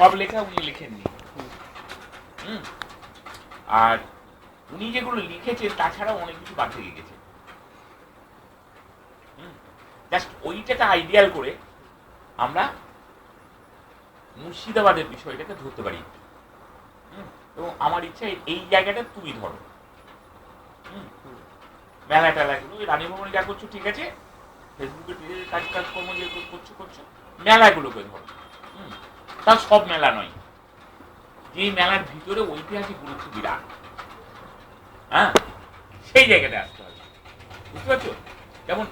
সব লেখা উনি লিখেননি। হুম। আর উনি যেগুলো লিখেছেন, তাছাড়াও অনেক কিছু বাদ থেকে গেছে। জাস্ট ওইটাকে আইডিয়াল করে আমরা মুর্শিদাবাদের বিষয়টাকে ধরতে পারি। এবং আমার ইচ্ছা এই জায়গাটা তুমি ধরো। মেলা টেলাগুলো ওই রানী ভবনে যা করছ, ঠিক আছে। ফেসবুকে কাজ কাজকর্ম যে করছ করছ। মেলাগুলোকে ধরো। তা সব মেলা নয়। যে মেলার ভিতরে ঐতিহাসিক গুরুত্ব বিরাট। হ্যাঁ? সেই জায়গাটা আসতে হবে। বুঝতে পারছ? যেমন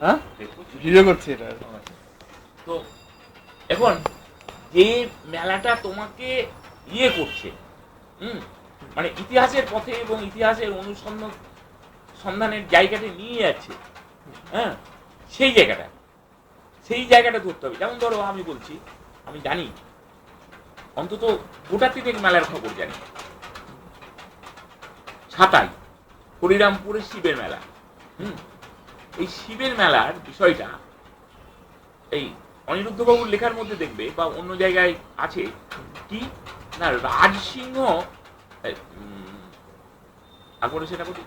হ্যাঁ? তো এখন যে মেলাটা তোমাকে ইয়ে করছে হুম? মানে ইতিহাসের পথে এবং ইতিহাসের অনুসন্ধান সন্ধানের জায়গাটা নিয়ে যাচ্ছে হ্যাঁ? সেই জায়গাটা। সেই জায়গাটা ধরতে হবে। যেমন ধরো আমি বলছি আমি জানি অন্তত গোটা তিনেক মেলার খবর জানি। ছাতাই হরিরামপুরে শিবের মেলা। হুম? এই শিবের মেলার বিষয়টা এই অনিরুদ্ধবাবুর লেখার মধ্যে দেখবে বা অন্য জায়গায় আছে কি? না রাজসিংহ আকবরের সেটা বলি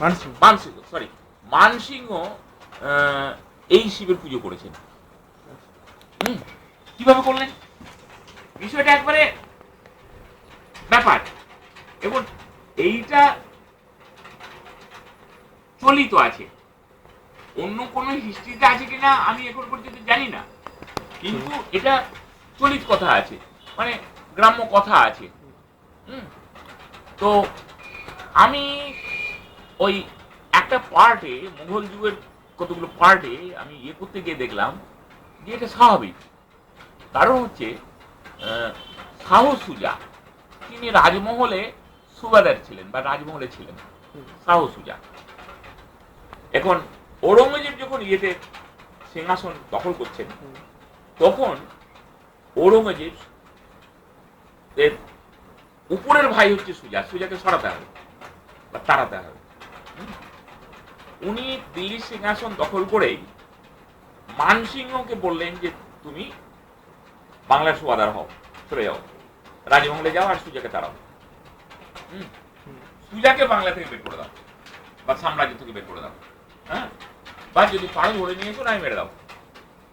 মানছি মানসিংহ। সরি মানসিংহ এই শিবের পুজো করেছেন। হুম, কীভাবে করলেন বিষয়টা একবারে ব্যাপার। এবং এইটা চলিত আছে। অন্য কোন হিস্ট্রিতে আছে কিনা আমি এখন পর্যন্ত জানি না। কিন্তু এটা চলিত কথা আছে। মানে গ্রাম্য কথা আছে। হুম। তো আমি ওই একটা পার্টে মুঘল যুগের কতগুলো পার্টে আমি ইয়ে করতে গিয়ে দেখলাম। যে এটা স্বাভাবিক। কারণ হচ্ছে শাহ সুজা তিনি রাজমহলে সুবাদার ছিলেন বা রাজমহলে ছিলেন শাহ সুজা এখন ঔরঙ্গজেব যখন ইয়েতে সিংহাসন দখল করছেন, তখন ঔরঙ্গজেব এর উপরের ভাই হচ্ছে সুজা, সুজাকে সরাতে হবে, বা তাড়াতে হবে? উনি দিল্লির সিংহাসন দখল করেই মানসিংহকে বললেন যে তুমি বাংলার সুবাদার হও চলে যাও। রাজমহলে যাও আর সুজাকে তাড়াও। হুম? সুজাকে বাংলা থেকে বের করে দাও বা সাম্রাজ্য থেকে বের করে দাও হ্যাঁ? বা যদি পারো ধরে নিয়ে এসো নাই মেরে দাও।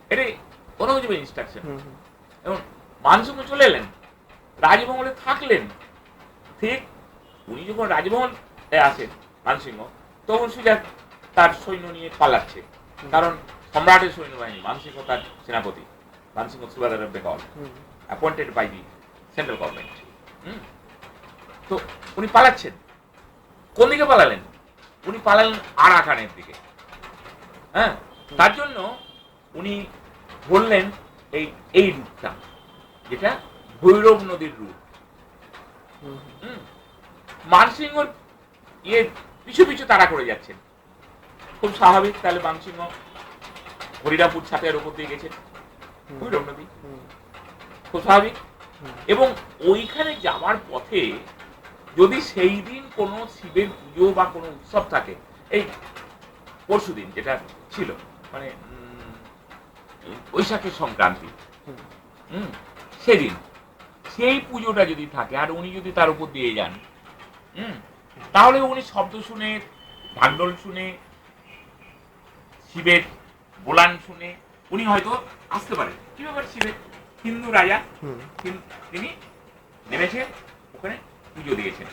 এটাই ঔরঙ্গজেবের ইনস্ট্রাকশন এবং মানসিংহ চলে এলেন রাজমহলে থাকলেন। ঠিক উনি যখন রাজমহলে আসেন মানসিংহ তখন সুজা তার সৈন্য নিয়ে পালাচ্ছে। কারণ সম্রাটের সৈন্যবাহিনী মানসিংহ তার সেনাপতি মানসিংহ সুবাদার appointed by the central government তো উনি পালাচ্ছেন। কোন দিকে পালালেন? উনি পালালেন আরাকানের দিকে। হ্যাঁ? তার জন্য উনি বললেন এই এই রুটটা যেটা ভৈরব নদীর রুট হুম। মানসিংহর ইয়ে পিছু পিছু তারা করে যাচ্ছেন। খুব স্বাভাবিক তাহলে মানসিংহ হরিরাপুর ছাপের উপর দিয়ে গেছে। ভৈরব নদী? খুব স্বাভাবিক। এবং ওইখানে যাওয়ার পথে যদি সেই দিন কোনো শিবের পুজো বা কোনো উৎসব থাকে এই পরশু দিন যেটা ছিল মানে বৈশাখের সংক্রান্তি হুম। সেদিন সেই পুজোটা যদি থাকে আর উনি যদি তার উপর দিয়ে যান হুম তাহলে উনি শব্দ শুনে ঢাকঢোল শুনে শিবের বোলান শুনে উনি হয়তো আসতে পারেন। কি ব্যাপার শিবের হিন্দু রাজা তিনি নেমেছেন ওখানে পুজো দিয়েছেন।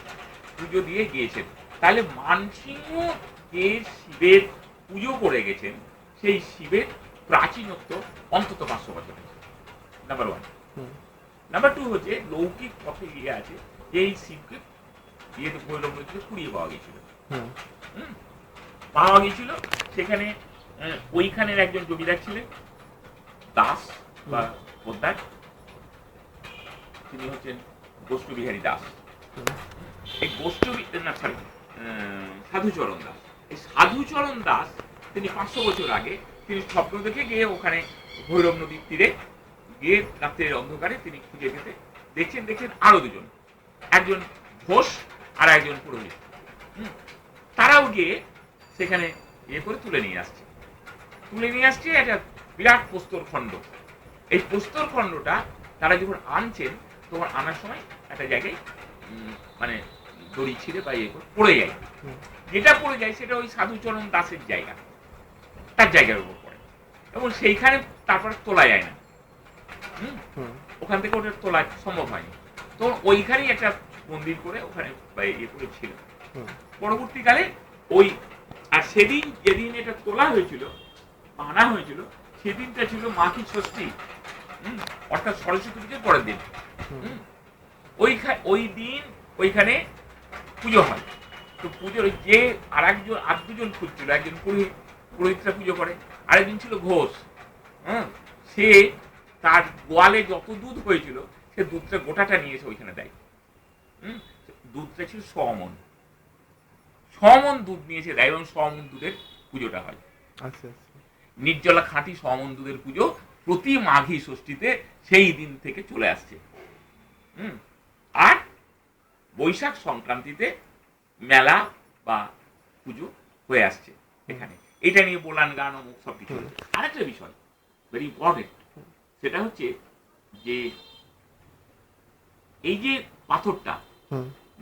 পুজো দিয়ে গিয়েছেন। তাহলে মানসিংহ যে শিবের পুজো করে গেছেন সেই শিবের প্রাচীনত্ব অন্তত পাঁচশো বছর নাম্বার ওয়ান নাম্বার টু হচ্ছে লৌকিক পথে ইয়ে আছে যে এই শিবকে ইয়েতে নদীতে কুড়িয়ে পাওয়া গেছিল হুম? পাওয়া গেছিল সেখানে ওইখানের একজন জমিদার ছিলেন দাস বা পোদ্দার। তিনি হচ্ছেন গোষ্ঠ বিহারী দাস এই গোষ্ঠ না সরি সাধুচরণ দাস। এই সাধুচরণ দাস তিনি পাঁচশো বছর আগে তিনি স্বপ্ন দেখে গিয়ে ওখানে ভৈরব নদীর তীরে গিয়ে রাত্রের অন্ধকারে তিনি খুঁজে পেতে দেখছেন দেখছেন আরও দুজন। একজন ঘোষ আর একজন পুরোহিত। হুম। তারাও গিয়ে সেখানে ইয়ে করে তুলে নিয়ে আসছে। তুলে নিয়ে আসছে একটা বিরাট প্রস্তর খণ্ড। এই প্রস্তর খণ্ডটা তারা যখন আনছেন তখন আনার সময় একটা জায়গায় মানে দড়ি ছিঁড়ে বা ইয়ে করে পড়ে যায়। যেটা পড়ে যায় সেটা ওই সাধুচরণ দাসের জায়গা। তার জায়গার উপর পড়ে। এবং সেইখানে তারপরে তোলা যায় না। ওখান থেকে ওটা তোলা সম্ভব হয়নি। তো ওইখানেই একটা মন্দির করে ওখানে ইয়ে করে ছিল। পরবর্তীকালে ওই আর সেদিন যেদিন এটা তোলা হয়েছিল আনা হয়েছিল সেদিনটা ছিল মাঘী ষষ্ঠী অর্থাৎ সরস্বতী পুজোর পরের দিন ওই দিন ওইখানে পুজো হয়। তো পুজোর যে আর একজন আর দুজন খুঁজছিল একজন পুরোহিত পুরোহিতরা পুজো করে আরেকজন ছিল ঘোষ হ্যাঁ সে তার গোয়ালে যত দুধ হয়েছিল সে দুধটা গোটাটা নিয়ে এসে ওইখানে দেয় হুম দুধটা ছিল সমন সমন দুধ নিয়ে এসে দেয় এবং সমন দুধের পুজোটা হয়। আচ্ছা আচ্ছা। নির্জলা খাঁটি সমন দুধের পুজো প্রতি মাঘী ষষ্ঠীতে সেই দিন থেকে চলে আসছে। হুম? আর বৈশাখ সংক্রান্তিতে মেলা বা পুজো হয়ে আসছে এখানে। এটা নিয়ে বোলান গান অমুক সব কিছু আরেকটা বিষয় ভেরি ইম্পর্টেন্ট সেটা হচ্ছে যে এই যে পাথরটা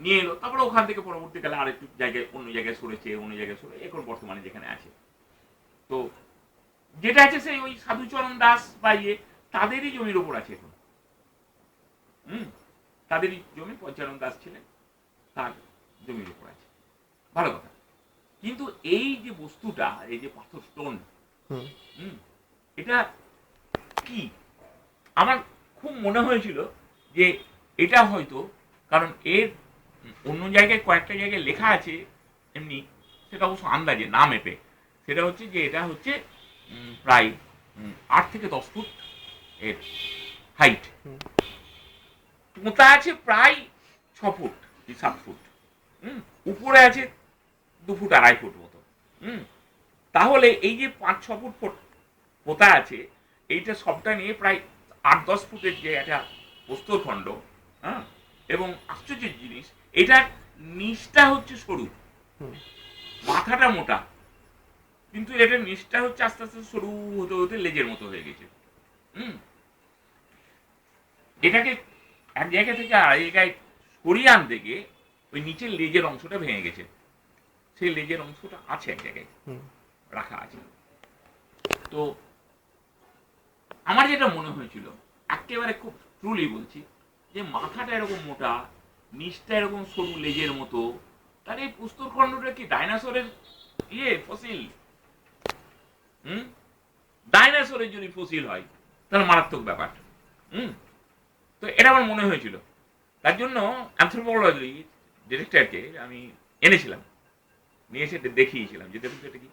নিয়ে এলো তারপরে ওখান থেকে পরবর্তীকালে আরেকটু জায়গায় অন্য জায়গায় সরেছে অন্য জায়গায় সরে এখন বর্তমানে যেখানে আছে। তো যেটা আছে সেই ওই সাধুচরণ দাস বা ইয়ে তাদেরই জমির ওপর আছে এখন। হুম? তাদেরই জমি পঞ্চানন দাস ছিলেন তার জমির উপর আছে। ভালো কথা। কিন্তু এই যে বস্তুটা এই যে পাথর স্টোন হুম? এটা কি? আমার খুব মনে হয়েছিল যে এটা হয়তো কারণ এর অন্য জায়গায় কয়েকটা জায়গায় লেখা আছে এমনি সেটা অবশ্য আন্দাজে না মেপে। সেটা হচ্ছে যে এটা হচ্ছে প্রায় আট থেকে দশ ফুট এর হাইট হুম। পোঁতা আছে প্রায় ছ ফুট কি সাত ফুট। হুম? উপরে আছে দু ফুট আড়াই ফুট মতো। হুম? তাহলে এই যে পাঁচ ছ ফুট ফুট পোতা আছে এইটা সবটা নিয়ে প্রায় আট দশ ফুটের যে একটা প্রস্তরখণ্ড হ্যাঁ? এবং আশ্চর্যের জিনিস এটার নিচটা হচ্ছে সরু। মাথাটা মোটা। কিন্তু এটার নিচটা হচ্ছে আস্তে আস্তে সরু হতে হতে লেজের মতো হয়ে গেছে। হুম? এটাকে এক জায়গা থেকে আর জায়গায় সরিয়ে আনতে গিয়ে ওই নিচের লেজের অংশটা ভেঙে গেছে। সেই লেজের অংশটা আছে এক জায়গায়। রাখা আছে। তো আমার যেটা মনে হয়েছিল একেবারে খুব ট্রুলি বলছি যে মাথাটা এরকম মোটা নিচটা এরকম সরু লেজের মতো তাহলে এই পুস্তরখণ্ডটা কি ডাইনোসরের ইয়ে ফসিল হুম ডাইনোসরের যদি ফসিল হয়। তাহলে মারাত্মক ব্যাপার। হুম? তো এটা আমার মনে হয়েছিল। তার জন্য অ্যান্থ্রোপোলজি ডিরেক্টরকে আমি এনেছিলাম। নিয়ে এসে দেখিয়েছিলাম। যে দেখুন এটা কি?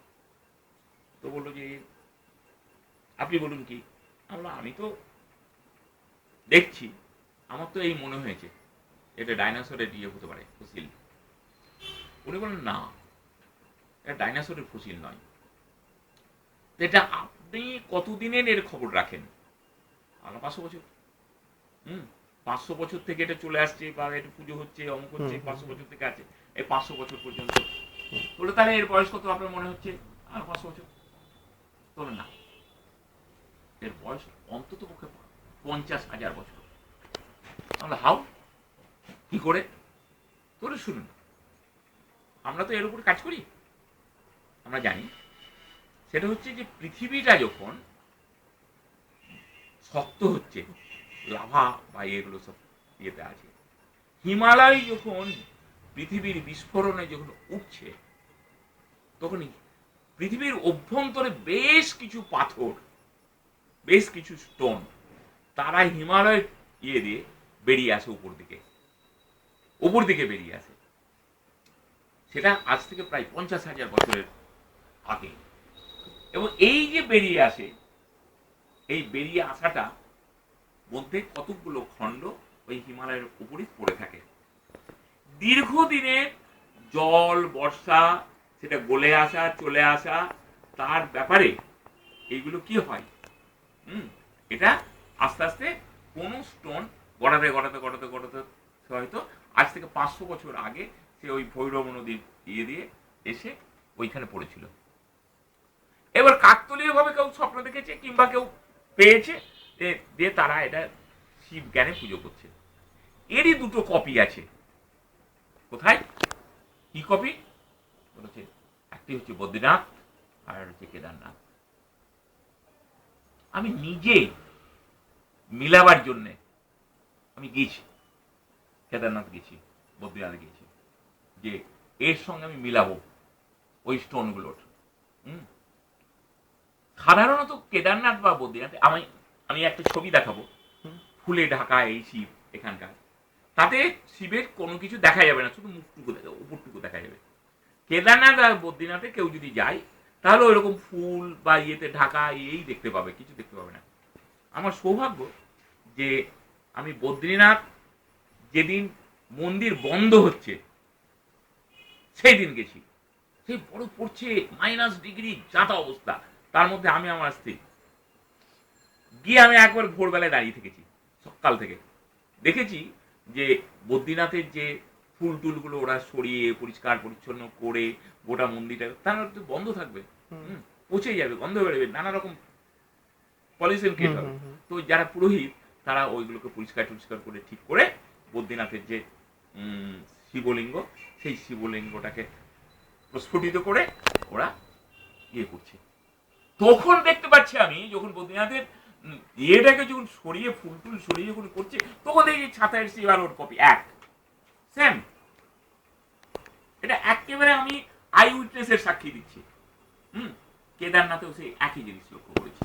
তো বলল যে, আপনি বলুন কি? আমরা আমি তো দেখছি। আমার তো এই মনে হয়েছে এটা ডাইনোসরের ইয়ে হতে পারে, ফসিল। উনি বললেন, না। এটা ডাইনোসরের ফসিল নয়। এটা আপনি কতদিনের এর খবর রাখেন? আমরা পাঁচশো বছর। হুম পাঁচশো বছর থেকে এটা চলে আসছে বা এটা পুজো হচ্ছে অমুক হচ্ছে পাঁচশো বছর থেকে আছে। এই পাঁচশো বছর পর্যন্ত। বলে তাহলে এর বয়স কত আপনার মনে হচ্ছে? আর পাঁচশো বছর। তবে না। এর বয়স অন্তত পক্ষে পঞ্চাশ হাজার বছর। তাহলে হাউ? কি করে? তোরে শুনুন। আমরা তো এর উপর কাজ করি। আমরা জানি। সেটা হচ্ছে যে পৃথিবীটা যখন শক্ত হচ্ছে, লাভা বা এগুলো সব ইয়েতে আছে, হিমালয় যখন পৃথিবীর বিস্ফোরণে যখন উঠছে, তখনই পৃথিবীর অভ্যন্তরে বেশ কিছু পাথর, বেশ কিছু স্টোন তারা হিমালয়ের ইয়ে দিয়ে বেরিয়ে আসে উপর দিকে উপর দিকে বেরিয়ে আসে। সেটা আজ থেকে প্রায় পঞ্চাশ হাজার বছরের আগে। এবং এই যে বেরিয়ে আসে, এই বেরিয়ে আসাটা মধ্যে কতগুলো খণ্ড ওই হিমালয়ের উপরই পড়ে থাকে। দীর্ঘদিনের জল, বর্ষা, সেটা গলে আসা, চলে আসা, তার ব্যাপারে এইগুলো কি হয়? হুম, এটা আস্তে আস্তে কোনো স্টোন গড়াতে গড়াতে গড়াতে গড়াতে হয়তো আজ থেকে পাঁচশো বছর আগে সে ওই ভৈরব নদীর ইয়ে দিয়ে এসে ওইখানে পড়েছিল। ভাবে কেউ স্বপ্ন দেখেছে কিংবা কেউ পেয়েছে দিয়ে তারা এটা শিব জ্ঞানে পুজো করছে। এরই দুটো কপি আছে। কোথায়? কি কপি বলেছে একটি হচ্ছে বদ্রীনাথ, আর হচ্ছে কেদারনাথ। আমি নিজে মিলাবার জন্যে আমি গিয়েছি। কেদারনাথ গেছি বদ্রীনাথ গেছি যে এর সঙ্গে আমি মিলাবো ওই স্টোনগুলোর হুম? সাধারণত কেদারনাথ বা বদ্রীনাথ আমি আমি একটা ছবি দেখাবো। ফুলে ঢাকা এই শিব এখানকার। তাতে শিবের কোনো কিছু দেখা যাবে না শুধু মুখটুকু দেখা উপরটুকু দেখা যাবে। কেদারনাথ আর বদ্রীনাথে কেউ যদি যায় তাহলে ওইরকম ফুল বা ইয়েতে ঢাকা এই দেখতে পাবে কিছু দেখতে পাবে না। আমার সৌভাগ্য যে আমি বদ্রীনাথ যেদিন মন্দির বন্ধ হচ্ছে সেই দিন গেছি। সেই বড় পড়ছে মাইনাস ডিগ্রি যাতা অবস্থা। তার মধ্যে আমি আমার স্ত্রী। গিয়ে আমি একবার ভোরবেলায় দাঁড়িয়ে থেকেছি সকাল থেকে। দেখেছি যে বদ্রীনাথের যে ফুল টুলগুলো ওরা সরিয়ে পরিষ্কার পরিচ্ছন্ন করে গোটা মন্দিরটা তারা তো বন্ধ থাকবে। পচে যাবে গন্ধ বেরোবে নানা রকম পলিউশন ক্রিয়েট হবে। তো যারা পুরোহিত তারা ওইগুলোকে পরিষ্কার টরিষ্কার করে ঠিক করে বদ্রীনাথের যে শিবলিঙ্গ সেই শিবলিঙ্গটাকে প্রস্ফুটিত করে ওরা ইয়ে করছে। তখন দেখতে পাচ্ছি আমি যখন বদ্রীনাথের ইয়েটাকে যখন সরিয়ে, ফুল টুল সরিয়ে যখন করছে, তখন এই যে ছাতায়ের শিব আর ওর কপি এক। সেম এটা একেবারে আমি আই উইটনেসের সাক্ষী দিচ্ছি। হুম? কেদারনাথেও সেই একই জিনিস লক্ষ্য করেছি।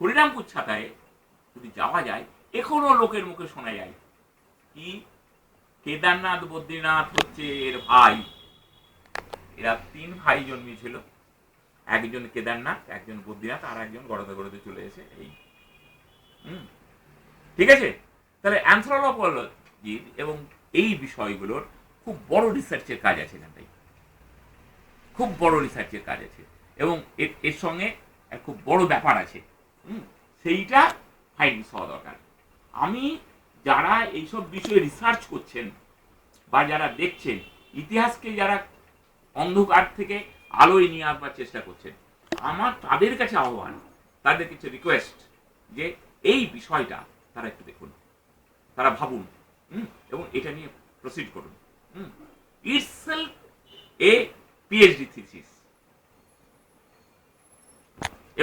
হরিরামপুর ছাতায় যদি যাওয়া যায় এখনও লোকের মুখে শোনা যায়, কি? কেদারনাথ, বদ্রীনাথ হচ্ছে এর ভাই। এরা তিন ভাই জন্মেছিল। একজন কেদারনাথ একজন বদ্রীনাথ আর একজন গড়াতে গড়াতে চলে এসে এই। হুম? ঠিক আছে? তাহলে অ্যান্থ্রোলজি এবং এই বিষয়গুলোর খুব বড় রিসার্চের কাজ আছে এখানটায়। খুব বড় রিসার্চের কাজ আছে এবং এর এর সঙ্গে খুব বড় ব্যাপার আছে। হুম, সেইটা ফাইন্ডিংস হওয়া দরকার। আমি যারা এইসব বিষয়ে রিসার্চ করছেন বা যারা দেখছেন ইতিহাসকে যারা অন্ধকার থেকে আলোয় নিয়ে আসবার চেষ্টা করছেন আমার তাদের কাছে আহ্বান, তাদের কিছু রিকোয়েস্ট যে এই বিষয়টা তারা একটু দেখুন, তারা ভাবুন এবং এটা নিয়ে প্রসিড করুন। It's a PhD thesis